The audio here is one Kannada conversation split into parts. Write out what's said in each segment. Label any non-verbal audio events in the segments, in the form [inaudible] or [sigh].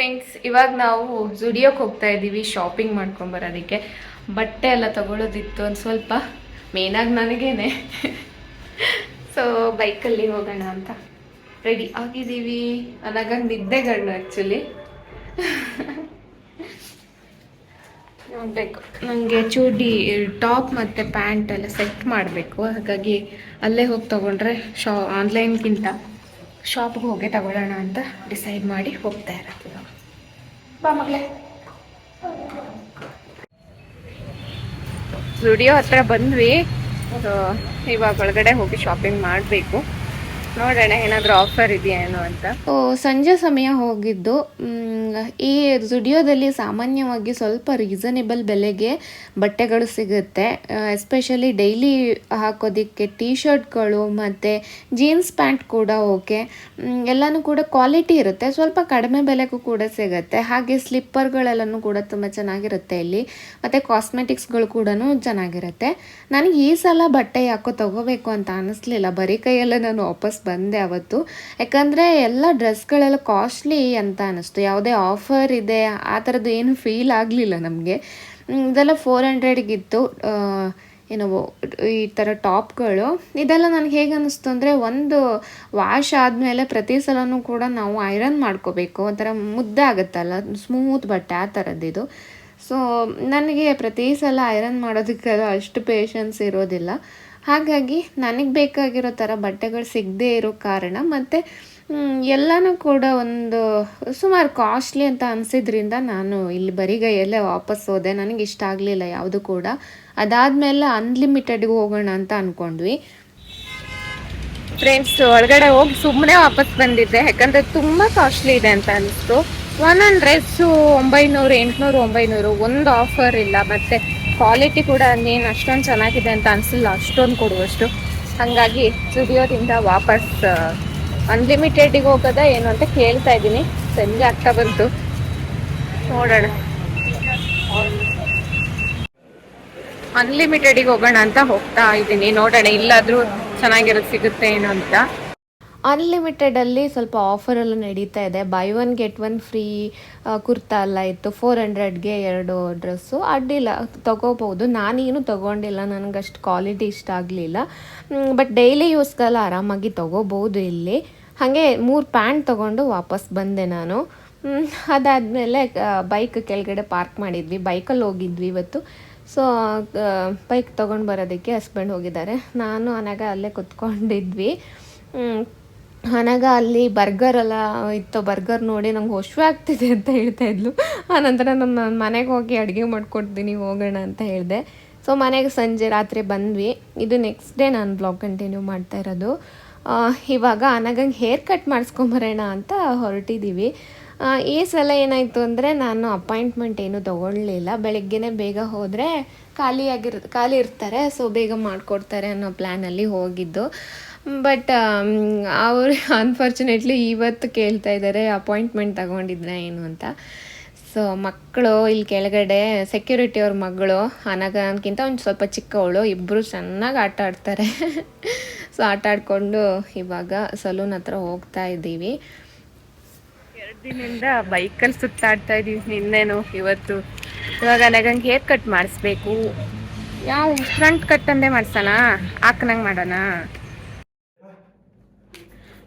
ಫ್ರೆಂಡ್ಸ್ ಇವಾಗ ನಾವು ಜುಡಿಯೋಕ್ಕೆ ಹೋಗ್ತಾ ಇದ್ದೀವಿ ಶಾಪಿಂಗ್ ಮಾಡ್ಕೊಂಬರೋದಕ್ಕೆ ಬಟ್ಟೆ ಎಲ್ಲ ತಗೊಳ್ಳೋದಿತ್ತು ಒಂದು ಸ್ವಲ್ಪ ಮೇನಾಗಿ ನನಗೇನೆ. ಸೊ ಬೈಕಲ್ಲಿ ಹೋಗೋಣ ಅಂತ. ರೆಡಿ ಆಗಿದ್ದೀವಿ. ನನಗ ನಿದ್ದೆ ಗಣ್ಣು ಆ್ಯಕ್ಚುಲಿ ನೋಡಬೇಕು. ನನಗೆ ಚೂಡಿ, ಟಾಪ್ ಮತ್ತು ಪ್ಯಾಂಟ್ ಎಲ್ಲ ಸೆಟ್ ಮಾಡಬೇಕು. ಹಾಗಾಗಿ ಅಲ್ಲೇ ಹೋಗಿ ತೊಗೊಂಡ್ರೆ ಶಾ ಆನ್ಲೈನ್ಗಿಂತ ಶಾಪ್ಗೆ ಹೋಗಿ ತಗೊಳ್ಳೋಣ ಅಂತ ಡಿಸೈಡ್ ಮಾಡಿ ಹೋಗ್ತಾ ಇವಾಗ ಸ್ಟುಡಿಯೋ ಹತ್ರ ಬಂದ್ವಿ. ಇವಾಗ ಒಳಗಡೆ ಹೋಗಿ ಶಾಪಿಂಗ್ ಮಾಡಬೇಕು. ನೋಡೋಣ, ಏನಾದರೂ ಆಫರ್ ಇದೆಯೇನೋ ಅಂತ. ಸಂಜೆ ಸಮಯ ಹೋಗಿದ್ದು. ಈ ಜುಡಿಯೋದಲ್ಲಿ ಸಾಮಾನ್ಯವಾಗಿ ಸ್ವಲ್ಪ ರೀಸನೇಬಲ್ ಬೆಲೆಗೆ ಬಟ್ಟೆಗಳು ಸಿಗುತ್ತೆ. ಎಸ್ಪೆಷಲಿ ಡೈಲಿ ಹಾಕೋದಕ್ಕೆ ಟೀ ಶರ್ಟ್ಗಳು ಮತ್ತು ಜೀನ್ಸ್ ಪ್ಯಾಂಟ್ ಕೂಡ ಓಕೆ ಎಲ್ಲನೂ ಕೂಡ ಕ್ವಾಲಿಟಿ ಇರುತ್ತೆ. ಸ್ವಲ್ಪ ಕಡಿಮೆ ಬೆಲೆಗೂ ಕೂಡ ಸಿಗುತ್ತೆ. ಹಾಗೆ ಸ್ಲಿಪ್ಪರ್ಗಳೆಲ್ಲನೂ ಕೂಡ ತುಂಬ ಚೆನ್ನಾಗಿರುತ್ತೆ ಇಲ್ಲಿ. ಮತ್ತು ಕಾಸ್ಮೆಟಿಕ್ಸ್ಗಳು ಕೂಡ ಚೆನ್ನಾಗಿರುತ್ತೆ. ನನಗೆ ಈ ಸಲ ಬಟ್ಟೆ ಯಾಕೋ ತಗೋಬೇಕು ಅಂತ ಅನ್ನಿಸ್ಲಿಲ್ಲ ಬರೀ ಕೈಯಲ್ಲೇ ನಾನು ವಾಪಸ್ ಬಂದೆ ಅವತ್ತು. ಯಾಕಂದರೆ ಎಲ್ಲ ಡ್ರೆಸ್ಗಳೆಲ್ಲ ಕಾಸ್ಟ್ಲಿ ಅಂತ ಅನ್ನಿಸ್ತು ಯಾವುದೇ ಆಫರ್ ಇದೆ, ಆ ಥರದ್ದು ಏನು ಫೀಲ್ ಆಗಲಿಲ್ಲ ನಮಗೆ. ಇದೆಲ್ಲ ಫೋರ್ ಹಂಡ್ರೆಡ್ಗಿತ್ತು ಏನೋ ಈ ಥರ ಟಾಪ್ಗಳು ಇದೆಲ್ಲ ನನಗೆ ಹೇಗೆ ಅನ್ನಿಸ್ತು ಅಂದರೆ ಒಂದು ವಾಶ್ ಆದಮೇಲೆ ಪ್ರತಿ ಸಲನೂ ಕೂಡ ನಾವು ಐರನ್ ಮಾಡ್ಕೋಬೇಕು. ಒಂಥರ ಮುದ್ದೆ ಆಗುತ್ತಲ್ಲ ಸ್ಮೂತ್ ಬಟ್ಟೆ ಆ ಥರದ್ದಿದು ಸೊ ನನಗೆ ಪ್ರತಿ ಸಲ ಐರನ್ ಮಾಡೋದಕ್ಕೆಲ್ಲ ಅಷ್ಟು ಪೇಷನ್ಸ್ ಇರೋದಿಲ್ಲ. ಹಾಗಾಗಿ ನನಗೆ ಬೇಕಾಗಿರೋ ಥರ ಬಟ್ಟೆಗಳು ಸಿಗದೇ ಇರೋ ಕಾರಣ ಮತ್ತು ಎಲ್ಲನೂ ಕೂಡ ಒಂದು ಸುಮಾರು ಕಾಸ್ಟ್ಲಿ ಅಂತ ಅನಿಸಿದ್ರಿಂದ ನಾನು ಇಲ್ಲಿ ಬರಿಗೈಯಲ್ಲೇ ವಾಪಸ್ ಹೋದೆ. ನನಗೆ ಇಷ್ಟ ಆಗಲಿಲ್ಲ ಯಾವುದು ಕೂಡ. ಅದಾದಮೇಲೆ ಅನ್ಲಿಮಿಟೆಡ್ಗೆ ಹೋಗೋಣ ಅಂತ ಅಂದ್ಕೊಂಡ್ವಿ ಫ್ರೆಂಡ್ಸ್ ಹೊರಗಡೆ ಹೋಗಿ ಸುಮ್ಮನೆ ವಾಪಸ್ ಬಂದಿದ್ದೆ. ಯಾಕಂದರೆ ತುಂಬ ಕಾಸ್ಟ್ಲಿ ಇದೆ ಅಂತ ಅನಿಸ್ತು. ಒಂದೊಂದು ಡ್ರೆಸ್ಸು ಒಂಬೈನೂರು, ಎಂಟುನೂರು, ಒಂಬೈನೂರು, ಒಂದು ಆಫರ್ ಇಲ್ಲ. ಮತ್ತು ಕ್ವಾಲಿಟಿ ಕೂಡ ಏನು ಅಷ್ಟೊಂದು ಚೆನ್ನಾಗಿದೆ ಅಂತ ಅನಿಸಿಲ್ಲ, ಅಷ್ಟೊಂದು ಕೊಡುವಷ್ಟು. ಹಾಗಾಗಿ ಸ್ಟುಡಿಯೋದಿಂದ ವಾಪಸ್ ಅನ್ಲಿಮಿಟೆಡಿಗೆ ಹೋಗೋದಾ ಏನು ಅಂತ ಕೇಳ್ತಾ ಇದ್ದೀನಿ. ಸಂಜೆ ಆಗ್ತಾ ಬಂತು. ನೋಡೋಣ. ಅನ್ಲಿಮಿಟೆಡಿಗೆ ಹೋಗೋಣ ಅಂತ ಹೋಗ್ತಾ ಇದ್ದೀನಿ. ನೋಡೋಣ, ಇಲ್ಲಾದರೂ ಚೆನ್ನಾಗಿರೋದು ಸಿಗುತ್ತೆ ಏನು ಅಂತ. ಅನ್ಲಿಮಿಟೆಡಲ್ಲಿ ಸ್ವಲ್ಪ ಆಫರ್ ಎಲ್ಲ ನಡೀತಾ ಇದೆ. Buy one get one free kurta ಎಲ್ಲ ಇತ್ತು. ಫೋರ್ ಹಂಡ್ರೆಡ್ಗೆ ಎರಡು ಡ್ರೆಸ್ಸು ಅಡ್ಡಿಲ್ಲ ತೊಗೋಬೋದು ನಾನೇನು ತಗೊಂಡಿಲ್ಲ. ನನಗಷ್ಟು ಕ್ವಾಲಿಟಿ ಇಷ್ಟ ಆಗಲಿಲ್ಲ. ಬಟ್ ಡೈಲಿ ಯೂಸ್ಗೆಲ್ಲ ಆರಾಮಾಗಿ ತೊಗೋಬೋದು ಇಲ್ಲಿ. ಹಾಗೆ ಮೂರು ಪ್ಯಾಂಟ್ ತೊಗೊಂಡು ವಾಪಸ್ ಬಂದೆ ನಾನು. ಅದಾದಮೇಲೆ ಬೈಕ್ ಕೆಳಗಡೆ ಪಾರ್ಕ್ ಮಾಡಿದ್ವಿ. ಬೈಕಲ್ಲಿ ಹೋಗಿದ್ವಿ ಇವತ್ತು. ಸೊ ಬೈಕ್ ತೊಗೊಂಡು ಬರೋದಕ್ಕೆ ಹಸ್ಬೆಂಡ್ ಹೋಗಿದ್ದಾರೆ. ನಾನು ಅನಾಗ ಅಲ್ಲೇ ಕುತ್ಕೊಂಡಿದ್ವಿ. ಅನಾಗ ಅಲ್ಲಿ ಬರ್ಗರ್ ಎಲ್ಲ ಇತ್ತು ಬರ್ಗರ್ ನೋಡಿ ನಂಗೆ ಹೊಶ್ವೆ ಆಗ್ತಿದೆ ಅಂತ ಹೇಳ್ತಾ ಇದ್ಲು. ಆನಂತರ ನಾನು ನಾನು ಮನೆಗೆ ಹೋಗಿ ಅಡುಗೆ ಮಾಡ್ಕೊಡ್ತೀನಿ, ಹೋಗೋಣ ಅಂತ ಹೇಳಿದೆ. ಸೊ ಮನೆಗೆ ಸಂಜೆ ರಾತ್ರಿ ಬಂದ್ವಿ. ಇದು ನೆಕ್ಸ್ಟ್ ಡೇ ನಾನು ಬ್ಲಾಗ್ ಕಂಟಿನ್ಯೂ ಮಾಡ್ತಾ ಇರೋದು. ಇವಾಗ ಅನಗಂಗೆ ಹೇರ್ ಕಟ್ ಮಾಡಿಸ್ಕೊಂಬರೋಣ ಅಂತ ಹೊರಟಿದ್ದೀವಿ ಈ ಸಲ ಏನಾಯಿತು ಅಂದರೆ ನಾನು ಅಪಾಯಿಂಟ್ಮೆಂಟ್ ಏನು ತೊಗೊಳ್ಲಿಲ್ಲ ಬೆಳಗ್ಗೆನೇ ಬೇಗ ಹೋದರೆ ಖಾಲಿಯಾಗಿರ್, ಖಾಲಿ ಇರ್ತಾರೆ ಸೊ ಬೇಗ ಮಾಡಿಕೊಡ್ತಾರೆ ಅನ್ನೋ ಪ್ಲ್ಯಾನಲ್ಲಿ ಹೋಗಿದ್ದು. ಬಟ್ ಅವರು ಅನ್ಫಾರ್ಚುನೇಟ್ಲಿ ಇವತ್ತು ಕೇಳ್ತಾ ಇದ್ದಾರೆ ಅಪಾಯಿಂಟ್ಮೆಂಟ್ ತಗೊಂಡಿದ್ರೆ ಏನು ಅಂತ. ಸೊ ಮಕ್ಕಳು ಇಲ್ಲಿ ಕೆಳಗಡೆ ಸೆಕ್ಯೂರಿಟಿ ಅವ್ರ ಮಗಳು ಅನಗನ್ಕಿಂತ ಒಂದು ಸ್ವಲ್ಪ ಚಿಕ್ಕವಳು ಇಬ್ಬರು ಚೆನ್ನಾಗಿ ಆಟ ಆಡ್ತಾರೆ. [laughs] ಸೊ ಆಟ ಆಡ್ಕೊಂಡು ಇವಾಗ ಸಲೂನ್ ಹತ್ರ ಹೋಗ್ತಾ ಇದ್ದೀವಿ. ಎರಡು ದಿನದಿಂದ ಬೈಕಲ್ಲಿ ಸುತ್ತಾಡ್ತಾ ಇದ್ದೀವಿ ನಿನ್ನೆನು, ಇವತ್ತು. ಇವಾಗ ನನಗಂಗೆ ಹೇರ್ ಕಟ್ ಮಾಡಿಸ್ಬೇಕು. ಯಾವ ಫ್ರಂಟ್ ಕಟ್ ಅಂದೇ ಮಾಡ್ಸೋಣ? ಹಾಕ್ನಂಗೆ ಮಾಡೋಣ?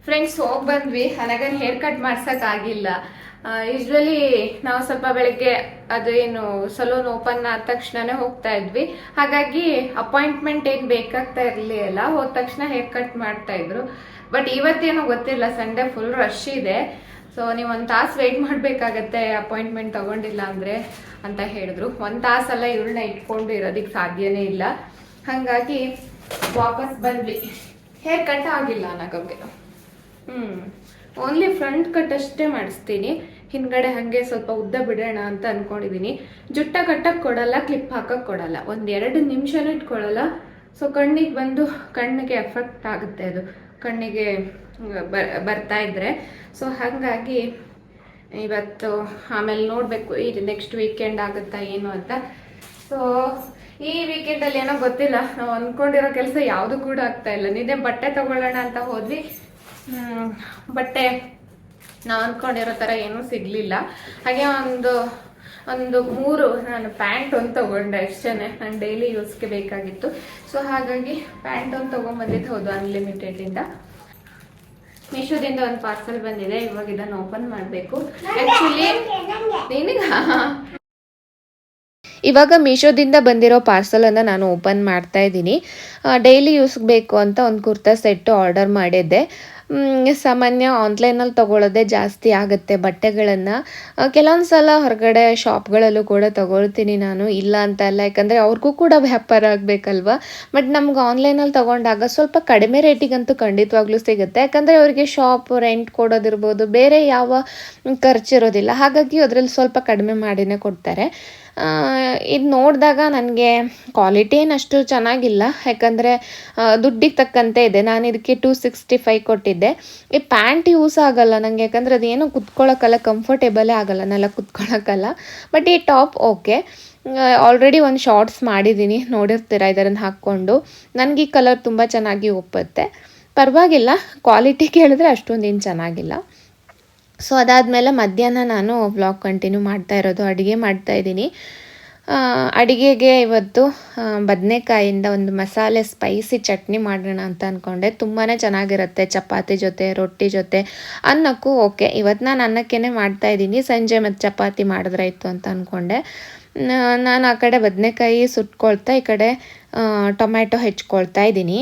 ಫ್ರೆಂಡ್ಸ್ ಹೋಗಿ ಬಂದ್ವಿ. ನನಗನ್ ಹೇರ್ ಕಟ್ ಮಾಡ್ಸಕ್ ಆಗಿಲ್ಲ. ಯೂಶ್ವಲಿ ನಾವು ಸ್ವಲ್ಪ ಬೆಳಗ್ಗೆ ಅದು ಏನು ಸಲೂನ್ ಓಪನ್ ಆದ ತಕ್ಷಣನೇ ಹೋಗ್ತಾ ಇದ್ವಿ. ಹಾಗಾಗಿ ಅಪಾಯಿಂಟ್ಮೆಂಟ್ ಏನ್ ಬೇಕಾಗ್ತಾ ಇರ್ಲಿಲ್ಲ ಹೋದ ತಕ್ಷಣ ಹೇರ್ ಕಟ್ ಮಾಡ್ತಾ ಇದ್ರು. ಬಟ್ ಇವತ್ತೇನು ಗೊತ್ತಿಲ್ಲ ಸಂಡೇ ಫುಲ್ ರಶ್ ಇದೆ. ಸೊ ನೀವು ಒಂದು ತಾಸು ವೆಯ್ಟ್ ಮಾಡಬೇಕಾಗತ್ತೆ ಅಪಾಯಿಂಟ್ಮೆಂಟ್ ತಗೊಂಡಿಲ್ಲ ಅಂದರೆ ಅಂತ ಹೇಳಿದ್ರು. ಒಂದು ತಾಸಲ್ಲ ಇವ್ರನ್ನ ಇಟ್ಕೊಂಡು ಇರೋದಕ್ಕೆ ಸಾಧ್ಯನೇ ಇಲ್ಲ. ಹಾಗಾಗಿ ವಾಪಸ್ ಬಂದ್ವಿ. ಹೇರ್ ಕಟ್ ಆಗಿಲ್ಲ ನನಗೆ ಹ್ಮ್. ಓನ್ಲಿ ಫ್ರಂಟ್ ಕಟ್ ಅಷ್ಟೇ ಮಾಡಿಸ್ತೀನಿ. ಹಿಂದ್ಗಡೆ ಹಾಗೆ ಸ್ವಲ್ಪ ಉದ್ದ ಬಿಡೋಣ ಅಂತ ಅನ್ಕೊಂಡಿದೀನಿ. ಜುಟ್ಟ ಕಟ್ಟಕ್ ಕೊಡಲ್ಲ ಕ್ಲಿಪ್ ಹಾಕಕ್ ಕೊಡಲ್ಲ. ಒಂದೆರಡು ಎರಡು ನಿಮಿಷನೂ ಇಟ್ಕೊಳ್ಳಲ್ಲ. ಸೊ ಕಣ್ಣಿಗೆ ಬಂದು ಕಣ್ಣಿಗೆ ಎಫೆಕ್ಟ್ ಆಗುತ್ತೆ ಅದು. ಕಣ್ಣಿಗೆ ಬರ್ತಾ ಇದ್ರೆ. ಸೊ ಹಾಗಾಗಿ ಇವತ್ತು ಆಮೇಲೆ ನೋಡಬೇಕು. ಈ ನೆಕ್ಸ್ಟ್ ವೀಕೆಂಡ್ ಆಗುತ್ತಾ ಏನು ಅಂತ. ಸೊ ಈ ವೀಕೆಂಡಲ್ಲಿ ಏನೋ ಗೊತ್ತಿಲ್ಲ. ನಾವು ಅಂದ್ಕೊಂಡಿರೋ ಕೆಲಸ ಯಾವುದು ಕೂಡ ಆಗ್ತಾ ಇಲ್ಲ. ನಿನ್ನೆ ಬಟ್ಟೆ ತಗೊಳ್ಳೋಣ ಅಂತ ಹೋದ್ವಿ. ಬಟ್ಟೆ. ನಾವು ಅಂದ್ಕೊಂಡಿರೋ ಥರ ಏನೂ ಸಿಗಲಿಲ್ಲ. ಹಾಗೆ ಒಂದು ಒಂದು ಮೂರು, ನಾನು ಪ್ಯಾಂಟ್ ಒಂದು ತೊಗೊಂಡೆ ಅಷ್ಟೇ ನಾನು ಡೈಲಿ ಯೂಸ್ಗೆ ಬೇಕಾಗಿತ್ತು. ಸೊ ಹಾಗಾಗಿ ಪ್ಯಾಂಟ್ ಒಂದು ತೊಗೊಂಬಂದಿದ್ದು ಹೌದು ಅನ್ಲಿಮಿಟೆಡಿಂದ ಮೀಶೋದಿಂದ ಒಂದು ಪಾರ್ಸಲ್ ಬಂದಿದೆ, ಇವಾಗ ಇದನ್ನು ಓಪನ್ ಮಾಡಬೇಕು. ಆ್ಯಕ್ಚುಲಿ ನಿನಗ? ಇವಾಗ ಮೀಶೋದಿಂದ ಬಂದಿರೋ ಪಾರ್ಸಲನ್ನು ನಾನು ಓಪನ್ ಮಾಡ್ತಾ ಇದ್ದೀನಿ. ಡೈಲಿ ಯೂಸ್ಗೆ ಬೇಕು ಅಂತ ಒಂದು ಕುರ್ತಾ ಸೆಟ್ಟು ಆರ್ಡರ್ ಮಾಡಿದ್ದೆ. ಸಾಮಾನ್ಯ ಆನ್ಲೈನಲ್ಲಿ ತೊಗೊಳ್ಳೋದೇ ಜಾಸ್ತಿ ಆಗುತ್ತೆ. ಬಟ್ಟೆಗಳನ್ನು ಕೆಲವೊಂದು ಸಲ ಹೊರಗಡೆ ಶಾಪ್ಗಳಲ್ಲೂ ಕೂಡ ತೊಗೊಳ್ತೀನಿ ನಾನು. ಇಲ್ಲ ಅಂತ ಅಲ್ಲ, ಯಾಕಂದರೆ ಅವ್ರಿಗೂ ಕೂಡ ವ್ಯಾಪಾರ ಆಗಬೇಕಲ್ವ? ಬಟ್ ನಮ್ಗೆ ಆನ್ಲೈನಲ್ಲಿ ತೊಗೊಂಡಾಗ ಸ್ವಲ್ಪ ಕಡಿಮೆ ರೇಟಿಗಂತೂ ಖಂಡಿತವಾಗ್ಲೂ ಸಿಗುತ್ತೆ. ಯಾಕಂದರೆ ಅವರಿಗೆ ಶಾಪ್ ರೆಂಟ್ ಕೊಡೋದಿರ್ಬೋದು, ಬೇರೆ ಯಾವ ಖರ್ಚಿರೋದಿಲ್ಲ. ಹಾಗಾಗಿ ಅದರಲ್ಲಿ ಸ್ವಲ್ಪ ಕಡಿಮೆ ಮಾಡಿನೇ ಕೊಡ್ತಾರೆ. ಇದು ನೋಡಿದಾಗ ನನಗೆ ಕ್ವಾಲಿಟಿ ಏನು ಅಷ್ಟು ಚೆನ್ನಾಗಿಲ್ಲ. ಯಾಕಂದರೆ ದುಡ್ಡಿಗೆ ತಕ್ಕಂತೆ ಇದೆ. ನಾನು ಇದಕ್ಕೆ ಟೂ ಸಿಕ್ಸ್ಟಿ ಫೈ ಕೊಟ್ಟಿದ್ದೆ. ಈ ಪ್ಯಾಂಟ್ ಯೂಸ್ ಆಗಲ್ಲ ನನಗೆ ಯಾಕಂದರೆ ಅದೇನು ಕುತ್ಕೊಳ್ಳೋಕ್ಕಲ್ಲ ಕಂಫರ್ಟೇಬಲೇ ಆಗಲ್ಲ. ನೆಲ ಕುತ್ಕೊಳ್ಳೋಕ್ಕಲ್ಲ ಬಟ್ ಈ ಟಾಪ್ ಓಕೆ ಆಲ್ರೆಡಿ ಒಂದು ಶಾರ್ಟ್ಸ್ ಮಾಡಿದ್ದೀನಿ ನೋಡಿರ್ತೀರ ಇದರನ್ನು ಹಾಕ್ಕೊಂಡು. ನನಗೆ ಈ ಕಲರ್ ತುಂಬ ಚೆನ್ನಾಗಿ ಒಪ್ಪುತ್ತೆ. ಪರವಾಗಿಲ್ಲ. ಕ್ವಾಲಿಟಿ ಕೇಳಿದ್ರೆ ಅಷ್ಟೊಂದೇನು ಚೆನ್ನಾಗಿಲ್ಲ. ಸೊ ಅದಾದಮೇಲೆ ಮಧ್ಯಾಹ್ನ ನಾನು ವ್ಲಾಗ್ ಕಂಟಿನ್ಯೂ ಮಾಡ್ತಾ ಇರೋದು, ಅಡುಗೆ ಮಾಡ್ತಾ ಇದ್ದೀನಿ. ಅಡುಗೆಗೆ ಇವತ್ತು ಬದನೆಕಾಯಿಂದ ಒಂದು ಮಸಾಲೆ ಸ್ಪೈಸಿ ಚಟ್ನಿ ಮಾಡೋಣ ಅಂತ ಅಂದ್ಕೊಂಡೆ ತುಂಬಾ ಚೆನ್ನಾಗಿರುತ್ತೆ, ಚಪಾತಿ ಜೊತೆ, ರೊಟ್ಟಿ ಜೊತೆ. ಅನ್ನಕ್ಕೂ ಓಕೆ ಇವತ್ತು ನಾನು ಅನ್ನಕ್ಕೇ ಮಾಡ್ತಾ ಇದ್ದೀನಿ. ಸಂಜೆ ಮತ್ತು ಚಪಾತಿ ಮಾಡಿದ್ರಾಯ್ತು ಅಂತ ಅಂದ್ಕೊಂಡೆ ನಾನು ಆ ಕಡೆ ಬದನೆಕಾಯಿ ಸುಟ್ಕೊಳ್ತಾ, ಈ ಕಡೆ ಟೊಮ್ಯಾಟೊ ಹೆಚ್ಕೊಳ್ತಾ ಇದ್ದೀನಿ.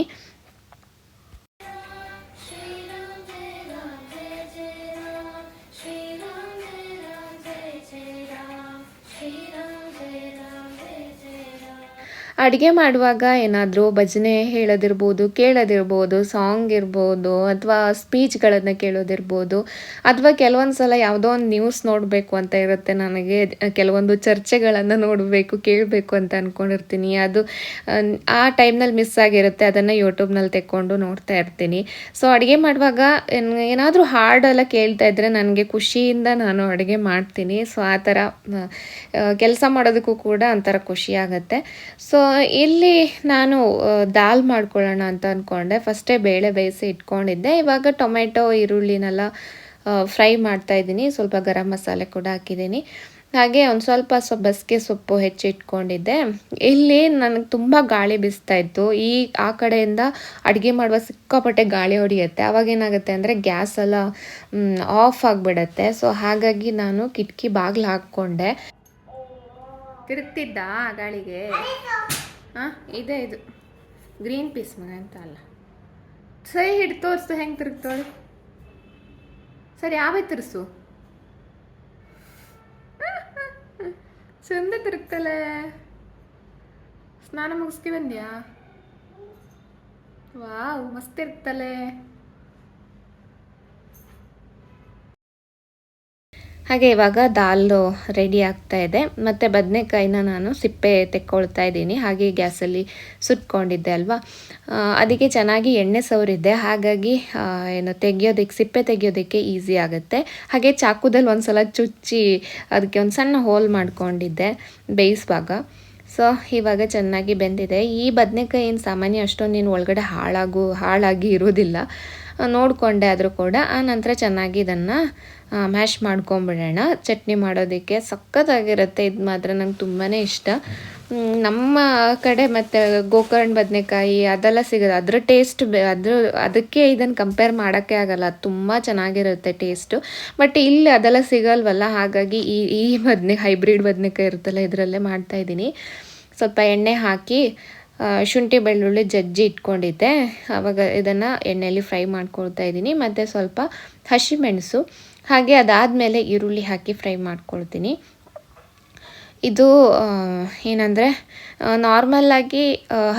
ಅಡುಗೆ ಮಾಡುವಾಗ ಏನಾದರೂ ಭಜನೆ ಹೇಳೋದಿರ್ಬೋದು, ಕೇಳೋದಿರ್ಬೋದು ಸಾಂಗ್ ಇರ್ಬೋದು ಅಥವಾ ಸ್ಪೀಚ್ಗಳನ್ನು ಕೇಳೋದಿರ್ಬೋದು ಅಥವಾ ಕೆಲವೊಂದು ಸಲ ಯಾವುದೋ ಒಂದು ನ್ಯೂಸ್ ನೋಡಬೇಕು ಅಂತ ಇರುತ್ತೆ ನನಗೆ. ಕೆಲವೊಂದು ಚರ್ಚೆಗಳನ್ನು ನೋಡಬೇಕು, ಕೇಳಬೇಕು ಅಂತ ಅಂದ್ಕೊಂಡಿರ್ತೀನಿ ಅದು ಆ ಟೈಮ್ನಲ್ಲಿ ಮಿಸ್ ಆಗಿರುತ್ತೆ, ಅದನ್ನು ಯೂಟ್ಯೂಬ್ನಲ್ಲಿ ತೆಕ್ಕೊಂಡು ನೋಡ್ತಾ ಇರ್ತೀನಿ. ಸೊ ಅಡುಗೆ ಮಾಡುವಾಗ ಏನಾದರೂ ಹಾಡೆಲ್ಲ ಕೇಳ್ತಾ ಇದ್ದರೆ ನನಗೆ ಖುಷಿಯಿಂದ ನಾನು ಅಡುಗೆ ಮಾಡ್ತೀನಿ. ಸೊ ಆ ಥರ ಕೆಲಸ ಮಾಡೋದಕ್ಕೂ ಕೂಡ ಒಂಥರ ಖುಷಿ ಆಗುತ್ತೆ. ಸೊ ಇಲ್ಲಿ ನಾನು ದಾಲ್ ಮಾಡ್ಕೊಳ್ಳೋಣ ಅಂತ ಅಂದ್ಕೊಂಡೆ ಫಸ್ಟೇ ಬೇಳೆ ಬೇಯಿಸಿ ಇಟ್ಕೊಂಡಿದ್ದೆ. ಇವಾಗ ಟೊಮೆಟೊ, ಈರುಳ್ಳಿನೆಲ್ಲ ಫ್ರೈ ಮಾಡ್ತಾ ಇದ್ದೀನಿ. ಸ್ವಲ್ಪ ಗರಂ ಮಸಾಲೆ ಕೂಡ ಹಾಕಿದ್ದೀನಿ. ಹಾಗೆ ಒಂದು ಸ್ವಲ್ಪ ಸಬ್ಬಸಿಗೆ ಸೊಪ್ಪು ಹೆಚ್ಚಿಟ್ಕೊಂಡಿದ್ದೆ ಇಲ್ಲಿ ನನಗೆ ತುಂಬ ಗಾಳಿ ಬೀಸ್ತಾ ಇತ್ತು. ಈ, ಆ ಕಡೆಯಿಂದ ಅಡುಗೆ ಮಾಡುವ ಸಿಕ್ಕಾಪಟ್ಟೆ ಗಾಳಿ ಹೊಡೆಯುತ್ತೆ. ಅವಾಗ ಏನಾಗುತ್ತೆ ಅಂದರೆ ಗ್ಯಾಸ್ ಎಲ್ಲ ಆಫ್ ಆಗಿಬಿಡತ್ತೆ. ಸೊ, ಹಾಗಾಗಿ ನಾನು ಕಿಟಕಿ ಬಾಗಿಲು ಹಾಕ್ಕೊಂಡೆ. ತಿರುಗ್ತಿದ್ದ ಗಾಳಿಗೆ? ಹಾಂ, ಇದೆ ಇದು. ಗ್ರೀನ್ ಪೀಸ್ ಮಗ ಅಂತ ಅಲ್ಲ. ಸರಿ ಹಿಡ್ದು ತೋರಿಸು, ಹೆಂಗೆ ತಿರುಗ್ತಾಳೆ ಸರಿ ಯಾವೇ ತಿರ್ಸು. ಚಂದ ತಿರುಗ್ತಾಳೆ ಸ್ನಾನ ಮುಗಿಸ್ತೀವಿ ಬಂದ್ಯಾ ವಾವ್, ಮಸ್ತ್ ಇರ್ತಲೆ ಹಾಗೆ ಇವಾಗ ದಾಲು ರೆಡಿ ಆಗ್ತಾ ಇದೆ. ಮತ್ತು ಬದನೆಕಾಯಿನ ನಾನು ಸಿಪ್ಪೆ ತೆಕ್ಕೊಳ್ತಾ ಇದ್ದೀನಿ. ಹಾಗೆ ಗ್ಯಾಸಲ್ಲಿ ಸುಟ್ಕೊಂಡಿದ್ದೆ ಅಲ್ವಾ? ಅದಕ್ಕೆ ಚೆನ್ನಾಗಿ ಎಣ್ಣೆ ಸವರಿದ್ದೆ. ಹಾಗಾಗಿ ಏನು ತೆಗಿಯೋದಕ್ಕೆ ಸಿಪ್ಪೆ ತೆಗಿಯೋದಕ್ಕೆ ಈಸಿ ಆಗುತ್ತೆ. ಹಾಗೆ ಚಾಕುದಲ್ಲಿ ಒಂದು ಸಲ ಚುಚ್ಚಿ ಅದಕ್ಕೆ ಒಂದು ಸಣ್ಣ ಹೋಲ್ ಮಾಡ್ಕೊಂಡಿದ್ದೆ ಬೇಯಿಸುವಾಗ. ಸೊ ಇವಾಗ ಚೆನ್ನಾಗಿ ಬೆಂದಿದೆ. ಈ ಬದನೆಕಾಯಿ ಏನು ಸಾಮಾನ್ಯ ಅಷ್ಟೊಂದು ನೀನು ಒಳಗಡೆ ಹಾಳಾಗು, ಹಾಳಾಗಿ ಇರೋದಿಲ್ಲ. ನೋಡಿಕೊಂಡೆ ಆದರೂ ಕೂಡ. ಆ ನಂತರ ಚೆನ್ನಾಗಿ ಇದನ್ನು ಮ್ಯಾಶ್ ಮಾಡ್ಕೊಂಬಿಡೋಣ. ಚಟ್ನಿ ಮಾಡೋದಕ್ಕೆ ಸಖತ್ತಾಗಿರುತ್ತೆ ಇದು ಮಾತ್ರ ನಂಗೆ ತುಂಬಾ ಇಷ್ಟ. ನಮ್ಮ ಕಡೆ ಮತ್ತು ಗೋಕರ್ಣ ಬದನೆಕಾಯಿ ಅದೆಲ್ಲ ಸಿಗೋದು ಅದರ ಟೇಸ್ಟ್ ಅದ್ರ ಅದಕ್ಕೆ ಇದನ್ನು ಕಂಪೇರ್ ಮಾಡೋಕ್ಕೆ ಆಗಲ್ಲ. ತುಂಬ ಚೆನ್ನಾಗಿರುತ್ತೆ ಟೇಸ್ಟು ಬಟ್ ಇಲ್ಲಿ ಅದೆಲ್ಲ ಸಿಗಲ್ವಲ್ಲ? ಹಾಗಾಗಿ ಈ ಈ ಬದನೆ ಹೈಬ್ರಿಡ್ ಬದನೆಕಾಯಿ ಇರುತ್ತಲ್ಲ, ಇದರಲ್ಲೇ ಮಾಡ್ತಾಯಿದ್ದೀನಿ ಸ್ವಲ್ಪ ಎಣ್ಣೆ ಹಾಕಿ ಶುಂಠಿ ಬೆಳ್ಳುಳ್ಳಿ ಜಜ್ಜಿ ಇಟ್ಕೊಂಡಿದ್ದೆ. ಆವಾಗ ಇದನ್ನು ಎಣ್ಣೆಯಲ್ಲಿ ಫ್ರೈ ಮಾಡ್ಕೊಳ್ತಾ ಇದ್ದೀನಿ. ಮತ್ತು ಸ್ವಲ್ಪ ಹಸಿಮೆಣಸು. ಹಾಗೆ ಅದಾದಮೇಲೆ ಈರುಳ್ಳಿ ಹಾಕಿ ಫ್ರೈ ಮಾಡ್ಕೊಳ್ತೀನಿ. ಇದು ಏನಂದರೆ ನಾರ್ಮಲ್ಲಾಗಿ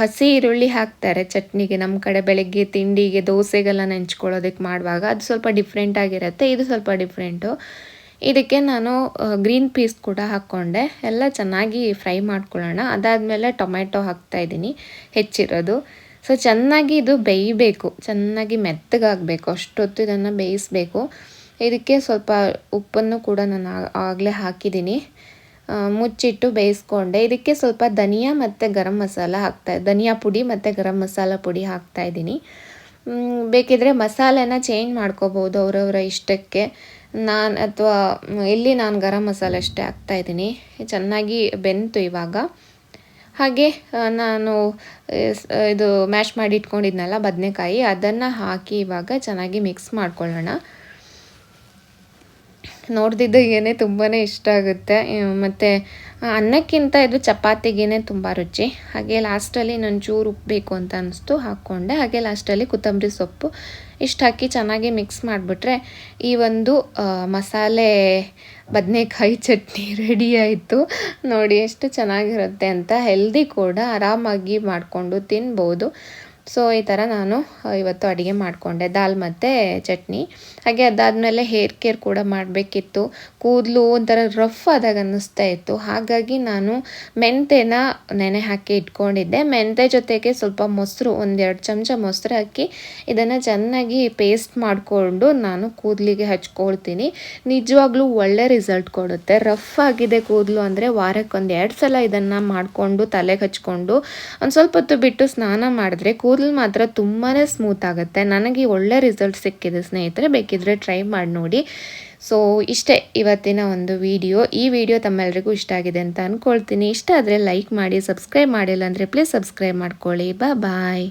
ಹಸಿ ಈರುಳ್ಳಿ ಹಾಕ್ತಾರೆ ಚಟ್ನಿಗೆ. ನಮ್ಮ ಕಡೆ ಬೆಳಗ್ಗೆ ತಿಂಡಿಗೆ ದೋಸೆಗೆಲ್ಲ ನೆಂಚ್ಕೊಳ್ಳೋದಕ್ಕೆ ಮಾಡುವಾಗ ಅದು ಸ್ವಲ್ಪ ಡಿಫ್ರೆಂಟ್ ಆಗಿರುತ್ತೆ. ಇದು ಸ್ವಲ್ಪ ಡಿಫ್ರೆಂಟು ಇದಕ್ಕೆ ನಾನು ಗ್ರೀನ್ ಪೀಸ್ ಕೂಡ ಹಾಕ್ಕೊಂಡೆ. ಎಲ್ಲ ಚೆನ್ನಾಗಿ ಫ್ರೈ ಮಾಡ್ಕೊಳ್ಳೋಣ. ಅದಾದಮೇಲೆ ಟೊಮೆಟೊ ಹಾಕ್ತಾಯಿದ್ದೀನಿ ಹೆಚ್ಚಿರೋದು. ಸೊ, ಚೆನ್ನಾಗಿ ಇದು ಬೇಯಬೇಕು. ಚೆನ್ನಾಗಿ ಮೆತ್ತಗಾಗಬೇಕು. ಅಷ್ಟೊತ್ತು ಇದನ್ನು ಬೇಯಿಸಬೇಕು. ಇದಕ್ಕೆ ಸ್ವಲ್ಪ ಉಪ್ಪನ್ನು ಕೂಡ ನಾನು ಆಗಲೇ ಹಾಕಿದ್ದೀನಿ. ಮುಚ್ಚಿಟ್ಟು ಬೇಯಿಸ್ಕೊಂಡೆ. ಇದಕ್ಕೆ ಸ್ವಲ್ಪ ಧನಿಯಾ ಮತ್ತು ಗರಂ ಮಸಾಲ ಹಾಕ್ತಾ ಧನಿಯಾ ಪುಡಿ ಮತ್ತು ಗರಂ ಮಸಾಲ ಪುಡಿ ಹಾಕ್ತಾ ಇದ್ದೀನಿ. ಬೇಕಿದ್ರೆ ಮಸಾಲೆನ ಚೇಂಜ್ ಮಾಡ್ಕೋಬೋದು ಅವರವರ ಇಷ್ಟಕ್ಕೆ. ನಾನು ಅಥವಾ ಇಲ್ಲಿ ನಾನು ಗರಂ ಮಸಾಲೆ ಅಷ್ಟೇ ಹಾಕ್ತಾಯಿದ್ದೀನಿ ಚೆನ್ನಾಗಿ ಬೆಂತು ಇವಾಗ. ಹಾಗೆ ನಾನು ಇದು ಮ್ಯಾಶ್ ಮಾಡಿ ಇಟ್ಕೊಂಡಿದ್ನಲ್ಲ ಬದನೆಕಾಯಿ, ಅದನ್ನು ಹಾಕಿ ಇವಾಗ ಚೆನ್ನಾಗಿ ಮಿಕ್ಸ್ ಮಾಡ್ಕೊಳ್ಳೋಣ. ನೋಡ್ದಿದ್ದಾಗೇನೆ ತುಂಬಾ ಇಷ್ಟ ಆಗುತ್ತೆ. ಮತ್ತು ಅನ್ನಕ್ಕಿಂತ ಇದು ಚಪಾತಿಗೇ ತುಂಬ ರುಚಿ. ಹಾಗೆ ಲಾಸ್ಟಲ್ಲಿ ನಾನು ಚೂರು ಉಪ್ಪು ಬೇಕು ಅಂತ ಅನ್ನಿಸ್ತು ಹಾಕ್ಕೊಂಡೆ. ಹಾಗೆ ಲಾಸ್ಟಲ್ಲಿ ಕೊತ್ತಂಬರಿ ಸೊಪ್ಪು ಇಷ್ಟು ಹಾಕಿ ಚೆನ್ನಾಗಿ ಮಿಕ್ಸ್ ಮಾಡಿಬಿಟ್ರೆ ಈ ಒಂದು ಮಸಾಲೆ ಬದನೆಕಾಯಿ ಚಟ್ನಿ ರೆಡಿ ಆಯಿತು. ನೋಡಿ, ಎಷ್ಟು ಚೆನ್ನಾಗಿರುತ್ತೆ ಅಂತ. ಹೆಲ್ದಿ ಕೂಡ, ಆರಾಮಾಗಿ ಮಾಡಿಕೊಂಡು ತಿನ್ಬೋದು. ಸೊ ಈ ಥರ ನಾನು ಇವತ್ತು ಅಡುಗೆ ಮಾಡಿಕೊಂಡೆ. ದಾಲ್ ಮತ್ತು ಚಟ್ನಿ. ಹಾಗೆ ಅದಾದಮೇಲೆ ಹೇರ್ ಕೇರ್ ಕೂಡ ಮಾಡಬೇಕಿತ್ತು. ಕೂದಲು ಒಂಥರ ರಫ್ ಆದಾಗ ಅನ್ನಿಸ್ತಾ ಇತ್ತು. ಹಾಗಾಗಿ ನಾನು ಮೆಂತೆನ ನೆನೆ ಹಾಕಿ ಇಟ್ಕೊಂಡಿದ್ದೆ. ಮೆಂತೆ ಜೊತೆಗೆ ಸ್ವಲ್ಪ ಮೊಸರು, ಒಂದೆರಡು ಚಮಚ ಮೊಸರು ಹಾಕಿ ಇದನ್ನು ಚೆನ್ನಾಗಿ ಪೇಸ್ಟ್ ಮಾಡಿಕೊಂಡು ನಾನು ಕೂದಲಿಗೆ ಹಚ್ಕೊಳ್ತೀನಿ. ನಿಜವಾಗ್ಲೂ ಒಳ್ಳೆ ರಿಸಲ್ಟ್ ಕೊಡುತ್ತೆ. ರಫ್ ಆಗಿದೆ ಕೂದಲು ಅಂದರೆ ವಾರಕ್ಕೊಂದು ಎರಡು ಸಲ ಇದನ್ನು ಮಾಡಿಕೊಂಡು ತಲೆಗೆ ಹಚ್ಕೊಂಡು ಒಂದು ಸ್ವಲ್ಪ ಹೊತ್ತು ಬಿಟ್ಟು ಸ್ನಾನ ಮಾಡಿದ್ರೆ ಕೂದಲು ಮಾತ್ರ ತುಂಬಾ ಸ್ಮೂತ್ ಆಗುತ್ತೆ. ನನಗೆ ಒಳ್ಳೆ ರಿಸಲ್ಟ್ ಸಿಕ್ಕಿದೆ ಸ್ನೇಹಿತರೆ, ಬೇಕಿದ್ರೆ ಟ್ರೈ ಮಾಡಿ ನೋಡಿ. ಸೊ ಇಷ್ಟೇ ಇವತ್ತಿನ ಒಂದು ವಿಡಿಯೋ ಈ ವಿಡಿಯೋ ತಮ್ಮೆಲ್ಲರಿಗೂ ಇಷ್ಟ ಆಗಿದೆ ಅಂತ ಅಂದ್ಕೊಳ್ತೀನಿ ಇಷ್ಟ ಆದರೆ ಲೈಕ್ ಮಾಡಿ ಸಬ್ಸ್ಕ್ರೈಬ್ ಮಾಡಿಲ್ಲ ಅಂದರೆ ಪ್ಲೀಸ್ ಸಬ್ಸ್ಕ್ರೈಬ್ ಮಾಡ್ಕೊಳ್ಳಿ. ಬಾ ಬಾಯ್